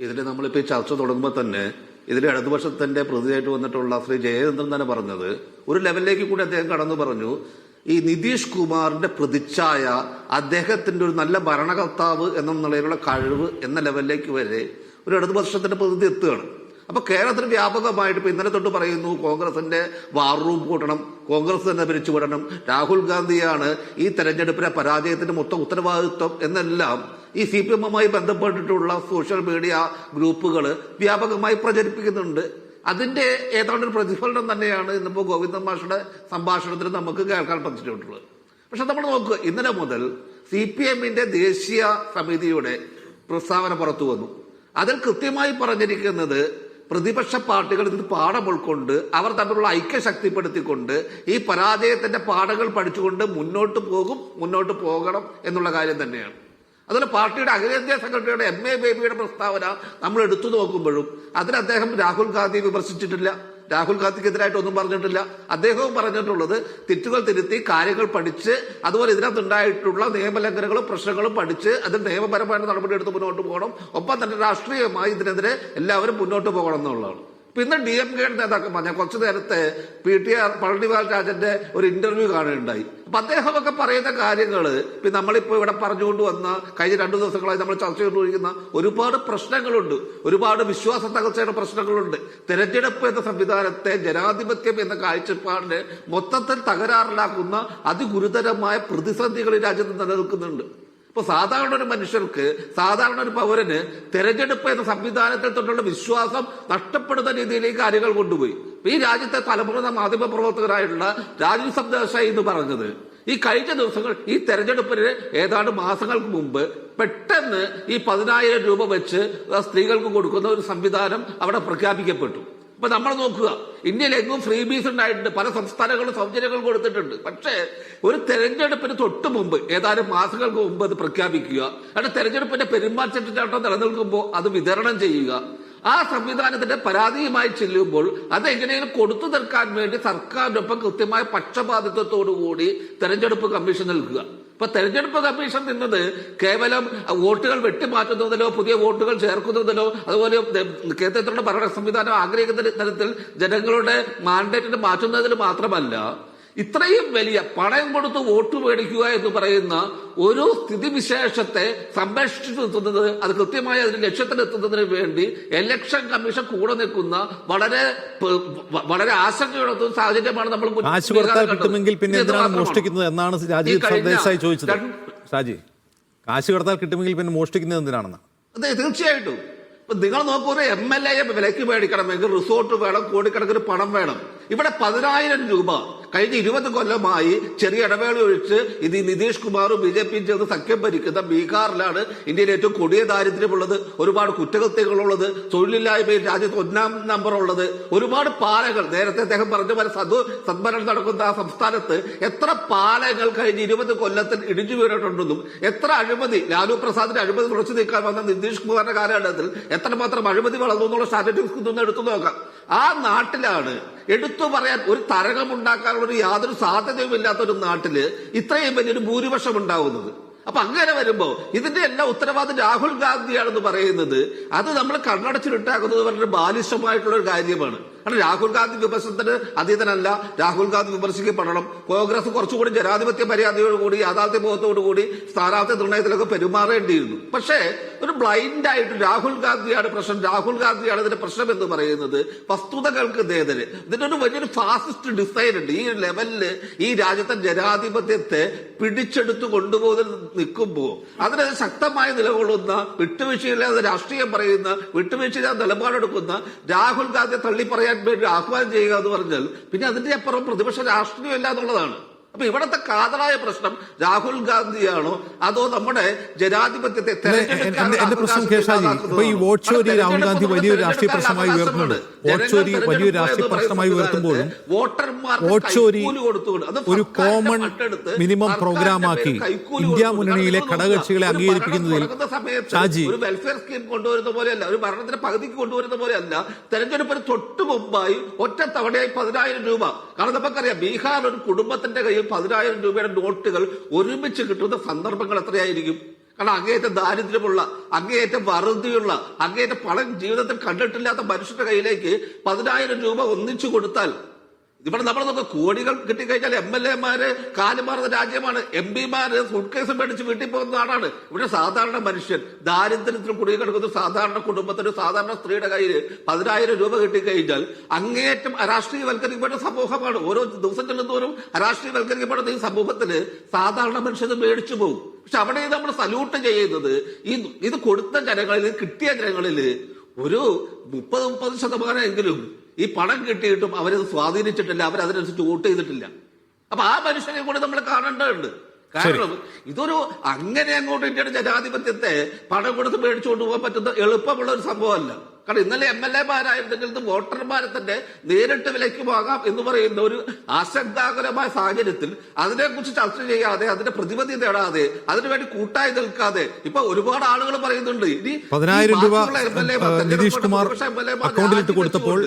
ഇതിൽ നമ്മളിപ്പോൾ ഈ ചർച്ച തുടങ്ങുമ്പോൾ തന്നെ ഇതിൽ ഇടതുപക്ഷത്തിന്റെ പ്രതിയായിട്ട് വന്നിട്ടുള്ള ശ്രീ ജയചന്ദ്രൻ തന്നെ പറഞ്ഞത് ഒരു ലെവലിലേക്ക് കൂടി അദ്ദേഹം കടന്നു പറഞ്ഞു ഈ നിതീഷ് കുമാറിന്റെ പ്രതിച്ഛായ അദ്ദേഹത്തിന്റെ ഒരു നല്ല ഭരണകർത്താവ് എന്ന നിലയിലുള്ള കഴിവ് എന്ന ലെവലിലേക്ക് വരെ ഒരു ഇടതുപക്ഷത്തിന്റെ പ്രതിനിധി എത്തുകയാണ്. അപ്പൊ കേരളത്തിൽ വ്യാപകമായിട്ട് ഇപ്പൊ ഇന്നലെ തൊട്ട് പറയുന്നു കോൺഗ്രസിന്റെ വാർ റൂം കൂട്ടണം കോൺഗ്രസ് തന്നെ പിരിച്ചുവിടണം രാഹുൽ ഗാന്ധിയാണ് ഈ തെരഞ്ഞെടുപ്പിലെ പരാജയത്തിന്റെ മൊത്തം ഉത്തരവാദിത്വം എന്നെല്ലാം ഈ സി പി എമ്മുമായി ബന്ധപ്പെട്ടിട്ടുള്ള സോഷ്യൽ മീഡിയ ഗ്രൂപ്പുകൾ വ്യാപകമായി പ്രചരിപ്പിക്കുന്നുണ്ട്. അതിന്റെ ഏതാണ്ട് ഒരു പ്രതിഫലനം തന്നെയാണ് ഇന്നിപ്പോ ഗോവിന്ദൻ മാഷയുടെ സംഭാഷണത്തിൽ നമുക്ക് കേൾക്കാൻ പറ്റിയിട്ടുള്ളത്. പക്ഷെ നമ്മൾ നോക്കുക ഇന്നലെ മുതൽ സി പി എമ്മിന്റെ ദേശീയ സമിതിയുടെ പ്രസ്താവന പുറത്തു വന്നു. അതിൽ കൃത്യമായി പറഞ്ഞിരിക്കുന്നത് പ്രതിപക്ഷ പാർട്ടികൾ ഇതിൽ പാഠം ഉൾക്കൊണ്ട് അവർ തമ്മിലുള്ള ഐക്യ ശക്തിപ്പെടുത്തിക്കൊണ്ട് ഈ പരാജയത്തിന്റെ പാഠങ്ങൾ പഠിച്ചുകൊണ്ട് മുന്നോട്ട് പോകും മുന്നോട്ട് പോകണം എന്നുള്ള കാര്യം തന്നെയാണ്. അതുപോലെ പാർട്ടിയുടെ അഖിലേന്ത്യാ സെക്രട്ടറിയുടെ എം എ ബേബിയുടെ പ്രസ്താവന നമ്മൾ എടുത്തു നോക്കുമ്പോഴും അതിന് അദ്ദേഹം രാഹുൽ ഗാന്ധി വിമർശിച്ചിട്ടില്ല. രാഹുൽ ഗാന്ധിക്കെതിരായിട്ട് ഒന്നും പറഞ്ഞിട്ടില്ല. അദ്ദേഹവും പറഞ്ഞിട്ടുള്ളത് തെറ്റുകൾ തിരുത്തി കാര്യങ്ങൾ പഠിച്ച് അതുപോലെ ഇതിനകത്തുണ്ടായിട്ടുള്ള നിയമലംഘനങ്ങളും പ്രശ്നങ്ങളും പഠിച്ച് അതിൽ നിയമപരമായ നടപടി എടുത്ത് മുന്നോട്ട് പോകണം. ഒപ്പം തന്നെ രാഷ്ട്രീയമായി ഇതിനെതിരെ എല്ലാവരും മുന്നോട്ട് പോകണം എന്നുള്ളതാണ്. ഇപ്പൊ ഇന്ന് ഡി എം കെയുടെ നേതാക്കന്മാർ ഞാൻ കുറച്ചു നേരത്തെ പി ടി ആർ പളനിവാൽ രാജന്റെ ഒരു ഇന്റർവ്യൂ കാണുകയുണ്ടായി. അപ്പൊ അദ്ദേഹമൊക്കെ പറയുന്ന കാര്യങ്ങൾ ഇപ്പൊ നമ്മളിപ്പോ ഇവിടെ പറഞ്ഞുകൊണ്ട് വന്ന കഴിഞ്ഞ രണ്ടു ദിവസങ്ങളായി നമ്മൾ ചർച്ച ചെയ്തുകൊണ്ടിരിക്കുന്ന ഒരുപാട് പ്രശ്നങ്ങളുണ്ട്. ഒരുപാട് വിശ്വാസ തകർച്ചയുടെ പ്രശ്നങ്ങളുണ്ട്. തെരഞ്ഞെടുപ്പ് എന്ന സംവിധാനത്തെ ജനാധിപത്യം എന്ന കാഴ്ചപ്പാടിനെ മൊത്തത്തിൽ തകരാറിലാക്കുന്ന അതിഗുരുതരമായ പ്രതിസന്ധികൾ രാജ്യത്ത് നിലനിൽക്കുന്നുണ്ട്. ഇപ്പൊ സാധാരണ ഒരു മനുഷ്യർക്ക് സാധാരണ ഒരു പൗരന് തെരഞ്ഞെടുപ്പ് എന്ന സംവിധാനത്തിൽ തൊട്ടുള്ള വിശ്വാസം നഷ്ടപ്പെടുന്ന രീതിയിലേക്ക് കാര്യങ്ങൾ കൊണ്ടുപോയി. ഈ രാജ്യത്തെ തലമുറ മാധ്യമ പ്രവർത്തകരായിട്ടുള്ള രാജീവ് സബ്ദാസായി എന്ന് പറഞ്ഞത് ഈ കഴിഞ്ഞ ദിവസങ്ങൾ ഈ തെരഞ്ഞെടുപ്പിന് ഏതാണ്ട് മാസങ്ങൾക്ക് മുമ്പ് പെട്ടെന്ന് ഈ പതിനായിരം രൂപ വെച്ച് സ്ത്രീകൾക്ക് കൊടുക്കുന്ന ഒരു സംവിധാനം അവിടെ പ്രഖ്യാപിക്കപ്പെട്ടു. ഇപ്പൊ നമ്മൾ നോക്കുക. ഇന്ത്യയിൽ എങ്ങും ഫ്രീ ബീസ് ഉണ്ടായിട്ടുണ്ട്. പല സംസ്ഥാനങ്ങളും സൗജന്യങ്ങൾ കൊടുത്തിട്ടുണ്ട്. പക്ഷേ ഒരു തെരഞ്ഞെടുപ്പിന് തൊട്ട് മുമ്പ് ഏതാനും മാസങ്ങൾക്ക് മുമ്പ് അത് പ്രഖ്യാപിക്കുക. അവിടെ തെരഞ്ഞെടുപ്പിന്റെ പെരുമാറ്റച്ചട്ടം നിലനിൽക്കുമ്പോൾ അത് വിതരണം ചെയ്യുക. ആ സംവിധാനത്തിന്റെ പരാതിയുമായി ചെല്ലുമ്പോൾ അത് എങ്ങനെയെങ്കിലും കൊടുത്തു തീർക്കാൻ വേണ്ടി സർക്കാരിനൊപ്പം കൃത്യമായ പക്ഷപാതിത്വത്തോടു കൂടി തെരഞ്ഞെടുപ്പ് കമ്മീഷൻ നിൽക്കുക. ഇപ്പൊ തെരഞ്ഞെടുപ്പ് കമ്മീഷൻ നിന്നത് കേവലം വോട്ടുകൾ വെട്ടിമാറ്റുന്നതിലോ പുതിയ വോട്ടുകൾ ചേർക്കുന്നതിലോ അതുപോലെ കേന്ദ്രത്തിലുള്ള ഭരണ സംവിധാനം ആഗ്രഹിക്കുന്ന തരത്തിൽ ജനങ്ങളുടെ മാൻഡേറ്റിനെ മാറ്റുന്നതിൽ മാത്രമല്ല ഇത്രയും വലിയ പണയം കൊടുത്ത് വോട്ട് മേടിക്കുക എന്ന് പറയുന്ന ഒരു സ്ഥിതിവിശേഷത്തെ സംരക്ഷിച്ചു നിർത്തുന്നത് അത് കൃത്യമായി അതിന്റെ ലക്ഷ്യത്തിലെത്തുന്നതിന് വേണ്ടി ഇലക്ഷൻ കമ്മീഷൻ കൂടെ നിൽക്കുന്ന വളരെ വളരെ ആശങ്കയുള്ള സാഹചര്യമാണ് നമ്മൾ. കിട്ടുമെങ്കിൽ പിന്നെ എന്തിനാണ് മോഷ്ടിക്കുന്നത് എന്നാണ് രാജീവ് ചോദിച്ചത്. ഷാജി കാശ് കടത്താൽ കിട്ടുമെങ്കിൽ പിന്നെ മോഷ്ടിക്കുന്നത് എന്തിനാണെന്ന്? അതെ തീർച്ചയായിട്ടും. ഇപ്പൊ നിങ്ങൾ നോക്കൂ ഒരു എം എൽ എയെ വിലക്ക് മേടിക്കണമെങ്കിൽ റിസോർട്ട് വേണം കോടിക്കണക്കിന് പണം വേണം. ഇവിടെ പതിനായിരം രൂപ കഴിഞ്ഞ ഇരുപത് കൊല്ലമായി ചെറിയ ഇടവേള ഒഴിച്ച് ഇത് നിതീഷ് കുമാറും ബി ജെ പിയും ചേർന്ന് സഖ്യം ഭരിക്കുന്ന ബീഹാറിലാണ് ഇന്ത്യയിൽ ഏറ്റവും കൊടിയ ദാരിദ്ര്യമുള്ളത്. ഒരുപാട് കുറ്റകൃത്യങ്ങളുള്ളത്. തൊഴിലില്ലായ്മയിൽ രാജ്യത്ത് ഒന്നാം നമ്പർ ഉള്ളത് ഒരുപാട് പാലങ്ങൾ. നേരത്തെ അദ്ദേഹം പറഞ്ഞ പോലെ സദു സദ്ഭരണം നടക്കുന്ന ആ സംസ്ഥാനത്ത് എത്ര പാലങ്ങൾ കഴിഞ്ഞ ഇരുപത് കൊല്ലത്തിൽ ഇടിഞ്ഞു വീണിട്ടുണ്ടെന്നും എത്ര അഴിമതി ലാലു പ്രസാദിന്റെ അഴിമതി കുറച്ചു നീക്കാൻ വന്ന നിതീഷ് കുമാറിന്റെ കാലഘട്ടത്തിൽ എത്രമാത്രം അഴിമതി വളർന്നു എന്നുള്ള സ്റ്റാറ്റിസ്റ്റിക്സ് ഒന്ന് എടുത്തു നോക്കാം. ആ നാട്ടിലാണ്. എടുത്തു പറയാൻ ഒരു തരംഗമുണ്ടാക്കാനുള്ള യാതൊരു സാധ്യതയും ഇല്ലാത്ത ഒരു നാട്ടിൽ ഇത്രയും വലിയൊരു ഭൂരിപക്ഷം ഉണ്ടാവുന്നത്. അപ്പൊ അങ്ങനെ വരുമ്പോ ഇതിന്റെ എല്ലാം ഉത്തരവാദിത്വം രാഹുൽ ഗാന്ധിയാണെന്ന് പറയുന്നത് അത് നമ്മൾ കണ്ണടച്ചിട്ടാക്കുന്നത് വളരെ ബാലിശമായിട്ടുള്ള ഒരു കാര്യമാണ്. കാരണം രാഹുൽ ഗാന്ധി വിമർശനത്തിന് അതീതനല്ല. രാഹുൽ ഗാന്ധി വിമർശിക്കപ്പെടണം. കോൺഗ്രസ് കുറച്ചുകൂടി ജനാധിപത്യ മര്യാദയോടുകൂടി യാഥാർത്ഥ്യ ബോധത്തോടുകൂടി സ്ഥാനാർത്ഥി നിർണയത്തിലൊക്കെ പെരുമാറേണ്ടിയിരുന്നു. പക്ഷേ ഒരു ബ്ലൈൻഡ് ആയിട്ട് രാഹുൽ ഗാന്ധിയാണ് പ്രശ്നം. രാഹുൽ ഗാന്ധിയാണ് ഇതിന്റെ പ്രശ്നം എന്ന് പറയുന്നത്. വസ്തുതകൾക്ക് നേതര്. ഒരു വലിയൊരു ഫാസിസ്റ്റ് ഡിസൈൻ ഉണ്ട് ഈ ലെവലിൽ ഈ രാജ്യത്തെ ജനാധിപത്യത്തെ പിടിച്ചെടുത്തു കൊണ്ടുപോകുന്നതിൽ നിൽക്കുമ്പോൾ അതിന് ശക്തമായി നിലകൊള്ളുന്ന വിട്ടുവീഴ്ചയില്ലാതെ രാഷ്ട്രീയം പറയുന്ന വിട്ടുവീഴ്ചയില്ലാതെ നിലപാടെടുക്കുന്ന രാഹുൽ ഗാന്ധിയെ തള്ളി പറയാൻ വേണ്ടി ആഹ്വാനം ചെയ്യുക എന്ന് പറഞ്ഞാൽ പിന്നെ അതിന്റെ അപ്പുറം പ്രതിപക്ഷ രാഷ്ട്രീയമില്ല എന്നുള്ളതാണ് അപ്പൊ ഇവിടത്തെ കാതലായ പ്രശ്നം രാഹുൽ ഗാന്ധിയാണോ? അതോ നമ്മുടെ ജനാധിപത്യത്തെ എന്റെ- പ്രശ്നം രാഹുൽ കെ ഗാന്ധി ഷാജി ഇപ്പൊ ഈ വോട്ട് ചോരി രാഹുൽ ഗാന്ധി വലിയൊരു രാഷ്ട്രീയ പ്രശ്നമായി ഉയർത്തുന്നുണ്ട് വോട്ട് ചോരി വലിയൊരു രാഷ്ട്രീയ പ്രശ്നമായി ഉയർത്തുമ്പോഴും വോട്ട് ചോരി ഒരു കോമൺ മിനിമം പ്രോഗ്രാമാക്കി ഇന്ത്യ മുന്നണിയിലെ ഘടകകക്ഷികളെ അംഗീകരിപ്പിക്കുന്നതിൽ ഷാജി. ഒരു വെൽഫെയർ സ്കീം കൊണ്ടുവരുന്ന പോലെയല്ല ഒരു ഭരണത്തിന്റെ പകുതിക്ക് കൊണ്ടുവരുന്ന പോലെയല്ല തെരഞ്ഞെടുപ്പിന് തൊട്ടു മുമ്പായി ഒറ്റ തവണയായി പതിനായിരം രൂപ കാരണം നമുക്കറിയാം ബീഹാർ ഒരു കുടുംബത്തിന്റെ കയ്യിൽ പതിനായിരം രൂപയുടെ നോട്ടുകൾ ഒരുമിച്ച് കിട്ടുന്ന സന്ദർഭങ്ങൾ എത്രയായിരിക്കും? കാരണം അങ്ങേയറ്റം ദാരിദ്ര്യമുള്ള അങ്ങേയറ്റം വറുതിയുള്ള അങ്ങേയറ്റം പണം ജീവിതത്തിൽ കണ്ടിട്ടില്ലാത്ത മനുഷ്യരുടെ കയ്യിലേക്ക് പതിനായിരം രൂപ ഒന്നിച്ചു കൊടുത്താൽ ഇവിടെ നമ്മൾ നമുക്ക് കോടികൾ കിട്ടിക്കഴിഞ്ഞാൽ എം എൽ എമാര് കാലുമാറുന്ന രാജ്യമാണ്. എം പിമാര് ഫുഡ് കേസ് മേടിച്ച് വീട്ടിൽ പോകുന്ന നാടാണ് ഇവിടെ സാധാരണ മനുഷ്യൻ ദാരിദ്ര്യത്തിൽ കുടുങ്ങി കിടക്കുന്ന സാധാരണ കുടുംബത്തിന് സാധാരണ സ്ത്രീയുടെ കയ്യിൽ പതിനായിരം രൂപ കിട്ടിക്കഴിഞ്ഞാൽ അങ്ങേയറ്റം അരാഷ്ട്രീയവൽക്കരിക്കപ്പെട്ട സമൂഹമാണ്. ഓരോ ദിവസം ചെല്ലുന്നവരും അരാഷ്ട്രീയവൽക്കരിക്കപ്പെടുന്ന ഈ സമൂഹത്തിന് സാധാരണ മനുഷ്യന് മേടിച്ചു പോകും. പക്ഷെ അവിടെ നമ്മൾ സല്യൂട്ട് ചെയ്യുന്നത് ഈ ഇത് കൊടുത്ത ജനങ്ങളിൽ കിട്ടിയ ജനങ്ങളിൽ ഒരു മുപ്പത് മുപ്പത് ശതമാനം എങ്കിലും ഈ പണം കിട്ടിയിട്ടും അവരത് സ്വാധീനിച്ചിട്ടില്ല അവരതിനനുസരിച്ച് വോട്ട് ചെയ്തിട്ടില്ല. അപ്പൊ ആ മനുഷ്യനെ കൂടി നമ്മൾ കാണേണ്ടതുണ്ട്. കാരണം ഇതൊരു അങ്ങനെ അങ്ങോട്ട് ഇന്ത്യയുടെ ജനാധിപത്യത്തെ പണം കൊടുത്ത് മേടിച്ചുകൊണ്ട് പോകാൻ പറ്റുന്ന എളുപ്പമുള്ള ഒരു സംഭവമല്ല. കാരണം ഇന്നലെ എം എൽ എമാരായിരുന്നെങ്കിൽ ഇത് വോട്ടർമാരെ തന്നെ നേരിട്ട് വിലയ്ക്ക് വാങ്ങാം എന്ന് പറയുന്ന ഒരു ആശങ്കാകുലമായ സാഹചര്യത്തിൽ അതിനെക്കുറിച്ച് ചർച്ച ചെയ്യാതെ അതിന്റെ പ്രതിപത്തി നേടാതെ അതിനുവേണ്ടി കൂട്ടായി നിൽക്കാതെ ഇപ്പൊ ഒരുപാട് ആളുകൾ പറയുന്നുണ്ട്. ഇനി പതിനായിരം രൂപ എം എൽ മാർ, പക്ഷെ എം എ അക്കൗണ്ടിലിട്ട് കൊടുത്തപ്പോൾ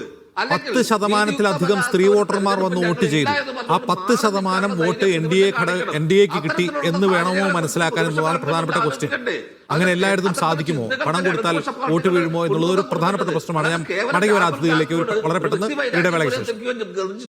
പത്ത് ശതമാനത്തിലധികം സ്ത്രീ വോട്ടർമാർ വന്ന് വോട്ട് ചെയ്തു. ആ പത്ത് ശതമാനം വോട്ട് എൻ ഡി എ ഘടക എൻ ഡി എക്ക് കിട്ടി എന്ന് വേണമോ മനസ്സിലാക്കാൻ എന്നുള്ളതാണ് പ്രധാനപ്പെട്ട ക്വസ്റ്റ്യൻ അങ്ങനെ എല്ലായിടത്തും സാധിക്കുമോ? പണം കൊടുത്താൽ വോട്ട് വീഴുമോ എന്നുള്ളത് ഒരു പ്രധാനപ്പെട്ട പ്രശ്നമാണ്. ഞാൻ മടങ്ങി വരാത്തതിലേക്ക് ഒരു വളരെ പെട്ടെന്ന് ഇടവേളയ്ക്ക് ശേഷം.